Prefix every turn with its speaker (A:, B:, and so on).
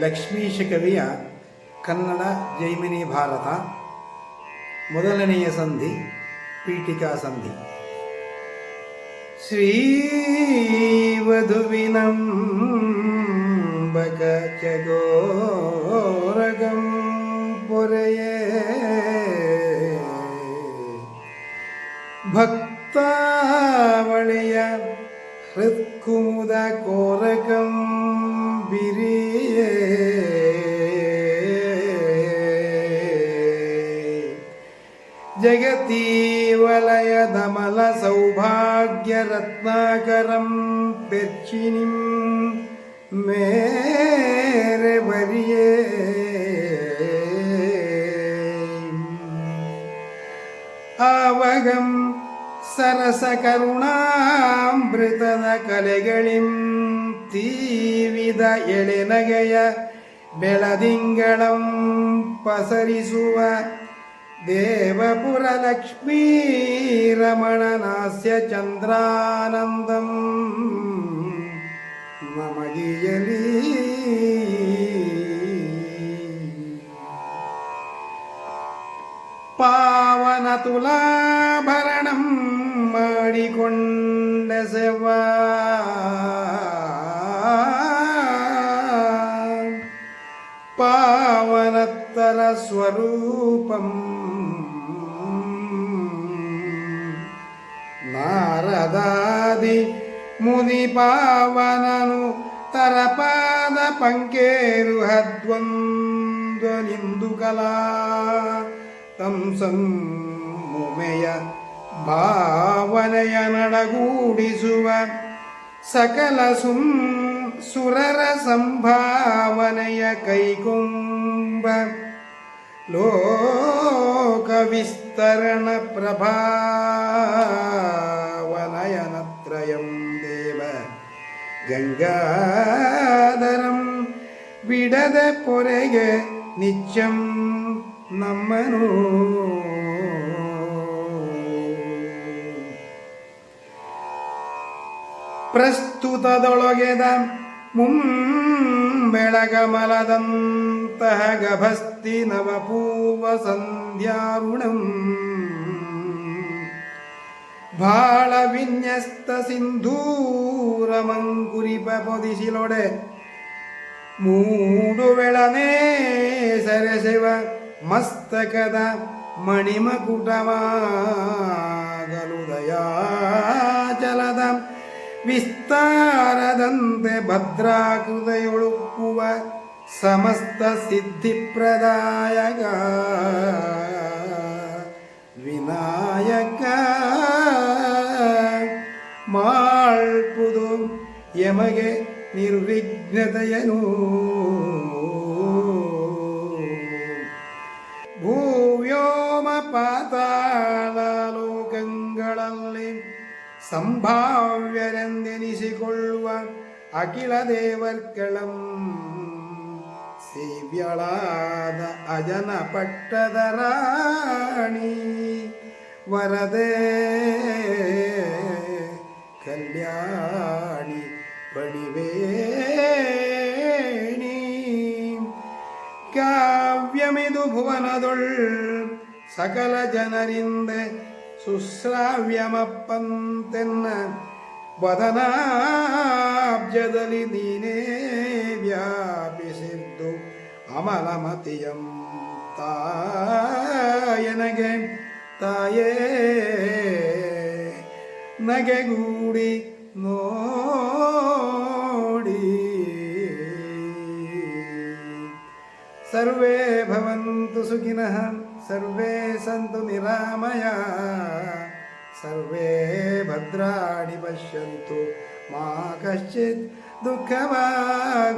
A: ಲಕ್ಷ್ಮೀಶ ಕವಿಯ ಕನ್ನಡ ಜೈಮಿನಿ ಭಾರತ ಮೊದಲನೆಯ ಸಂಧಿ ಪೀಠಿಕಾ ಸಂಧಿ ಶ್ರೀವಧುವಿನಂಬಕ ಚಗೋರಗಂ ಪೊರೆಯೇ ಭಕ್ತಾವಳಿಯ ಹೃತ್ಕುಮುದ ಕೋರಕಂ ಬಿರಿಯೇ जगतीवलयदमल सौभाग्यरत्नाकरं पेर्चिनिं मेरे वरिये आवगं ಸರಸಕರುಣಾಮೃತದ ಕಲೆಗಳಿಂ ತೀವಿದ ಎಳೆನಗೆಯ ಬೆಳದಿಂಗಳಂ ಪಸರಿಸುವ देवपुरलक्ष्मी रमणनास्य चन्द्रानन्दम् मम गीयली पावनतुलाभरणं माडिकोण्ड सेवा ಸುಂದರ ಸ್ವರೂಪಂ. ನಾರದಾದಿ ಮುನಿ ಪಾವನನು ತರಪಾದ ಪಂಕೇರು ಹದ್ವಂದ್ವಲಿಂದು ಕಲಾ. ತಂ ಸಂಯ ಭಾವನೆಯ ನಡಗೂಡಿಸುವ ಸಕಲ ಸುಂ ಸುರರ ಸಂಭಾವನೆಯ ಕೈಕುಂಬ. ಲೋಕ ವಿಸ್ತರಣ ಪ್ರಭಾವನಯನತ್ರಯಂ ದೇವ ಗಂಗಾಧರಂ ಬಿಡದ ಪೊರೆಗೆ ನಿತ್ಯಂ ನಮ್ಮನು ಪ್ರಸ್ತುತದೊಳಗೆದ ಯುಕ್ತಃ ಗಭಸ್ತಿ ನವಪೂರ್ವಸಂಧ್ಯಾರುಣम् ಭಾಳವಿನ್ಯಸ್ತ ಸಿಂಧೂರಮಂಕುರಿಪೊದಿಶಿಲೊಡೆ ಮೂಡುವೆಳನೇ ಸರಸಿವ ಮಸ್ತಕದ ಮಣಿಮಕುಟವಾಗಲುದಯಾಚಲದ. ವಿಸ್ತಾರದಂತೆ ಭದ್ರಾಕೃತೆಯೊಳುಕುವ സമസ്തസിദ്ധിപ്രദായക വിനായക മാൾപുതും യമകെ നിർവിഘ്നതയനൂ ഭൂവ്യോമ പാതാളലോകങ്ങളിൽ സംഭാവ്യരെന്നെനിശികൊള്ളുവാൻ അഖിളദേവർക്കളം ಸೇವ್ಯಳಾದ ಅಜನ ಪಟ್ಟದ ರಾಣಿ ವರದೆ ಕಲ್ಯಾಣಿ ಪಣಿವೇಣಿ ಕಾವ್ಯಮಿದು ಭುವನದೊಳ್ ಸಕಲ ಜನರಿಂದ ಸುಶ್ರಾವ್ಯಮಪ್ಪಂತೆನ್ನ ವದನಾಬ್ಜದಲ್ಲಿ ನೀನೇ ವ್ಯಾಪಿಸಿದ್ದು அமலமதியம் தாயனகே തായേ നഗകൂടി നോടി. സർവേ ഭവന്തു സുഖിനഃ സർവേ സന്തു നിരാമയ. സർവേ ഭദ്രാണി പശ്യന്തു മാ കശ്ചിത് ദുഃഖഭാഗ്